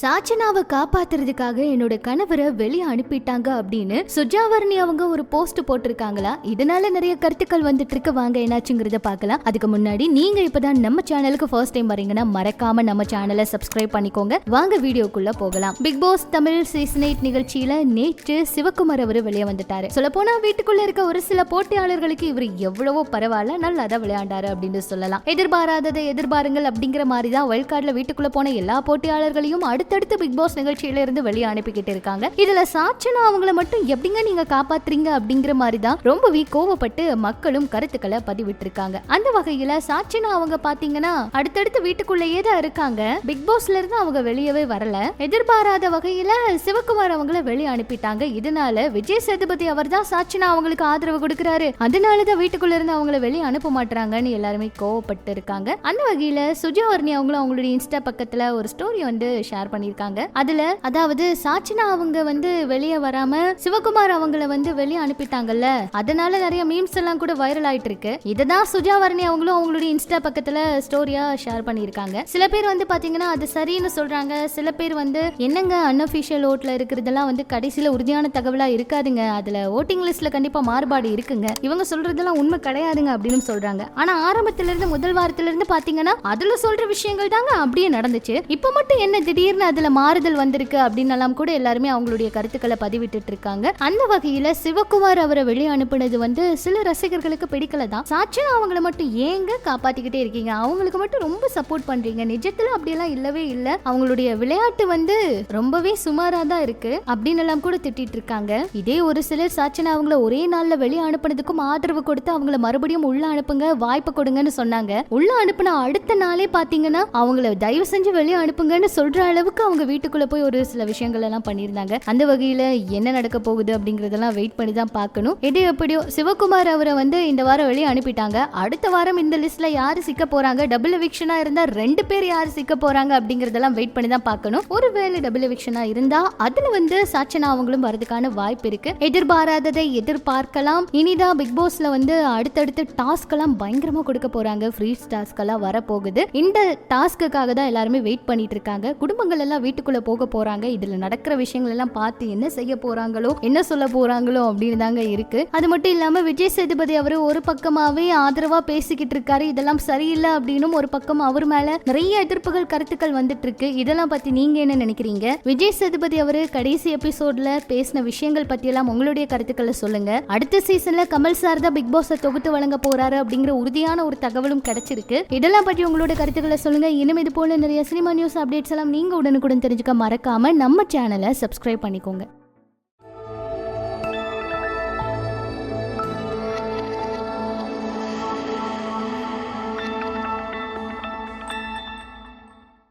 சாச்சனாவை காப்பாத்துறதுக்காக என்னோட கணவரை வெளியே அனுப்பிட்டாங்க அப்படின்னு சுஜாவர்ணி அவங்க ஒரு போஸ்ட் போட்டிருக்காங்களா? இதனால நிறைய கருத்துக்கள் வந்துட்டு இருக்கு. வாங்க என்னாச்சுங்கிறத பார்க்கலாம். அதுக்கு முன்னாடி நீங்க இப்பதான் நம்ம சேனலுக்கு ஃபர்ஸ்ட் டைம் வரீங்கன்னா மறக்காம நம்ம சேனலை சப்ஸ்கிரைப் பண்ணிக்கோங்க. வாங்க வீடியோக்குள்ள போகலாம். Bigg Boss Tamil season eight நிகழ்ச்சியில நேற்று சிவகுமார் அவர் வெளியே வந்துட்டாரு. சொல்ல போனா வீட்டுக்குள்ள இருக்க ஒரு சில போட்டியாளர்களுக்கு இவர் எவ்வளவோ பரவாயில்ல நல்லா தான் விளையாண்டாரு அப்படின்னு சொல்லலாம். எதிர்பாராததை எதிர்பாருங்கள் அப்படிங்கிற மாதிரி தான் வைல்ட் கார்டில் வீட்டுக்குள்ள போன எல்லா போட்டியாளர்களையும் அடுத்தடுத்து பிக் பாஸ் நிகழ்ச்சியில இருந்து வெளியே அனுப்பிக்கிட்டு இருக்காங்க. இதுல சாட்சனா அவங்கள மட்டும் எப்படிங்க நீங்க காப்பாத்துறீங்க அப்படிங்கிற மாதிரி தான் ரொம்பவே கோவப்பட்டு மக்களும் கருத்துக்களை பதிவிட்டிருக்காங்க. அந்த வகையில சாட்சனா அவங்க பாத்தீங்கன்னா அடுத்தடுத்து வீட்டுக்குள்ளேயே தான் இருக்காங்க. பிக் பாஸ்ல இருந்து அவங்க வெளியவே வரல. எதிர்பாராத வகையில சிவகுமார் அவங்கள வெளியே அனுப்பிட்டாங்க. இதனால விஜய் சேதுபதி அவர் தான் சாட்சினா அவங்களுக்கு ஆதரவு கொடுக்கறாரு. அதனாலதான் வீட்டுக்குள்ள இருந்து அவங்கள வெளியே அனுப்ப மாட்டாங்கன்னு எல்லாருமே கோவப்பட்டு இருக்காங்க. அந்த வகையில சுஜாவர்ணி அவங்களும் அவங்களுடைய இன்ஸ்டா பக்கத்துல ஒரு ஸ்டோரி வந்து ஷேர் பண்ணியிருக்காங்க அதுல அதாவது சாச்சினா அவங்க வந்து வெளியே வராம சிவகுமார் அவங்கள வந்து வெளியே அனுப்பிட்டாங்கல்ல. அதனால நிறைய மீம்ஸ் எல்லாம் கூட வைரல் ஆயிட்டு இருக்கு சுஜா சுஜாவர்ணி அவங்களும் அவங்களுடைய இன்ஸ்டா பக்கத்துல ஸ்டோரியா ஷேர் பண்ணியிருக்காங்க சில பேர் வந்து பாத்தீங்கன்னா அது சரின்னு சொல்றாங்க. சில பேர் வந்து என்னங்க அன்அஃபிஷியல் ஓட்ல இருக்கிறதெல்லாம் வந்து கடைசியில உறுதியான தகவலா இருக்காதுங்க. அதுல ஓட்டிங் லிஸ்ட்ல கண்டிப்பா மாறுபாடு இருக்குங்க. இவங்க சொல்றதெல்லாம் உண்மை கிடையாதுங்க அப்படின்னு சொல்றாங்க. ஆனா ஆரம்பத்துல இருந்து முதல் வாரத்துல இருந்து பாத்தீங்கன்னா அதுல சொல்ற விஷயங்கள் தாங்க அப்படியே நடந்துச்சு. இப்ப மட்டும் என்ன திடீர் திடீர்னு அதுல மாறுதல் வந்திருக்கு அப்படின்னு எல்லாம் கூட எல்லாருமே அவங்களுடைய கருத்துக்களை பதிவிட்டு இருக்காங்க அந்த வகையில சிவகுமார் அவரை வெளியே அனுப்புனது வந்து சில ரசிகர்களுக்கு பிடிக்கல தான். சாட்சியம் அவங்கள மட்டும் ஏங்க காப்பாத்திக்கிட்டே இருக்கீங்க? அவங்களுக்கு மட்டும் ரொம்ப சப்போர்ட் பண்றீங்க. நிஜத்துல அப்படியெல்லாம் இல்லவே இல்ல. அவங்களுடைய விளையாட்டு வந்து ரொம்பவே சுமாரா தான் இருக்கு அப்படின்னு எல்லாம் கூட திட்டிட்டு இருக்காங்க இதே ஒரு சிலர் சாட்சினா அவங்கள ஒரே நாள்ல வெளியே அனுப்புனதுக்கும் ஆதரவு கொடுத்து அவங்கள மறுபடியும் உள்ள அனுப்புங்க வாய்ப்பு கொடுங்கன்னு சொன்னாங்க. உள்ள அனுப்புன அடுத்த நாளே பாத்தீங்கன்னா அவங்கள தயவு செஞ்சு வெளியே அனுப்புங்கன்னு சொல்ற அளவுக்கு அவங்க வீட்டுக்குள்ள போய் ஒரு சில விஷயங்கள் எல்லாம் பண்ணியிருந்தாங்க. அந்த வகையில என்ன நடக்க போகுது அப்படிங்கறதெல்லாம் வெயிட் பண்ணி தான் பார்க்கணும். எது எப்படியோ சிவகுமார் அவரை வந்து இந்த வாரம் வெளியே அனுப்பிட்டாங்க. அடுத்த வாரம் இந்த லிஸ்ட்ல யாரு சிக்க போறாங்க? டபுள் எவிக்ஷனா இருந்தா ரெண்டு பேர் யாரு சிக்க போறாங்க அப்படிங்கறதெல்லாம் வெயிட் பண்ணி தான் பார்க்கணும். ஒருவேளை டபுள் எவிக்ஷனா இருந்தா அதுல வந்து சாட்சனா அவங்களும் வரதுக்கான வாய்ப்பு இருக்கு. எதிர்பாராததை எதிர்பார்க்கலாம். இனிதான் பிக் பாஸ்ல வந்து அடுத்தடுத்து டாஸ்க் எல்லாம் பயங்கரமா கொடுக்க போறாங்க. ஃப்ரீ டாஸ்க் எல்லாம் வரப்போகுது. இந்த டாஸ்க்குக்காக தான் எல்லாருமே வெயிட் பண்ணிட்டு இருக்காங்க. குடும்பங்கள் எல்லாம் வீட்டுக்குள்ள போக போறாங்க. இதுல நடக்கிற விஷயங்கள் எல்லாம் பார்த்து என்ன செய்ய போறாங்களோ என்ன சொல்ல போறாங்களோ அப்படின்னு தாங்க இருக்கு. அது மட்டும் இல்லாம விஜய் சேதுபதி அவரு ஒரு பக்கமாவே ஆதரவா பேசிக்கிட்டு இருக்காரு. இதெல்லாம் சரியில்லை அப்படின்னும் ஒரு பக்கம் அவர் மேல நிறைய எதிர்ப்புகள் கருத்துக்கள் வந்துட்டு இருக்கு. இதெல்லாம் பத்தி நீங்க என்ன நினைக்கிறீங்க? விஜய் சேதுபதி அவரு கடைசி எபிசோட்ல பேசின விஷயங்கள் பத்தி எல்லாம் உங்களுடைய கருத்துக்களை சொல்லுங்க. அடுத்த சீசன்ல கமல் சார் தான் பிக் பாஸ் தொகுத்து வழங்க போறாரு அப்படிங்கிற உறுதியான ஒரு தகவலும் கிடைச்சிருக்கு. இதெல்லாம் பற்றி உங்களோட கருத்துக்களை சொல்லுங்க. இனிமே இது போல நிறைய சினிமா நியூஸ் அப்டேட்ஸ் எல்லாம் நீங்க உடனுக்குடன் தெரிஞ்சுக்க மறக்காம நம்ம சேனலை சப்ஸ்கிரைப் பண்ணிக்கோங்க.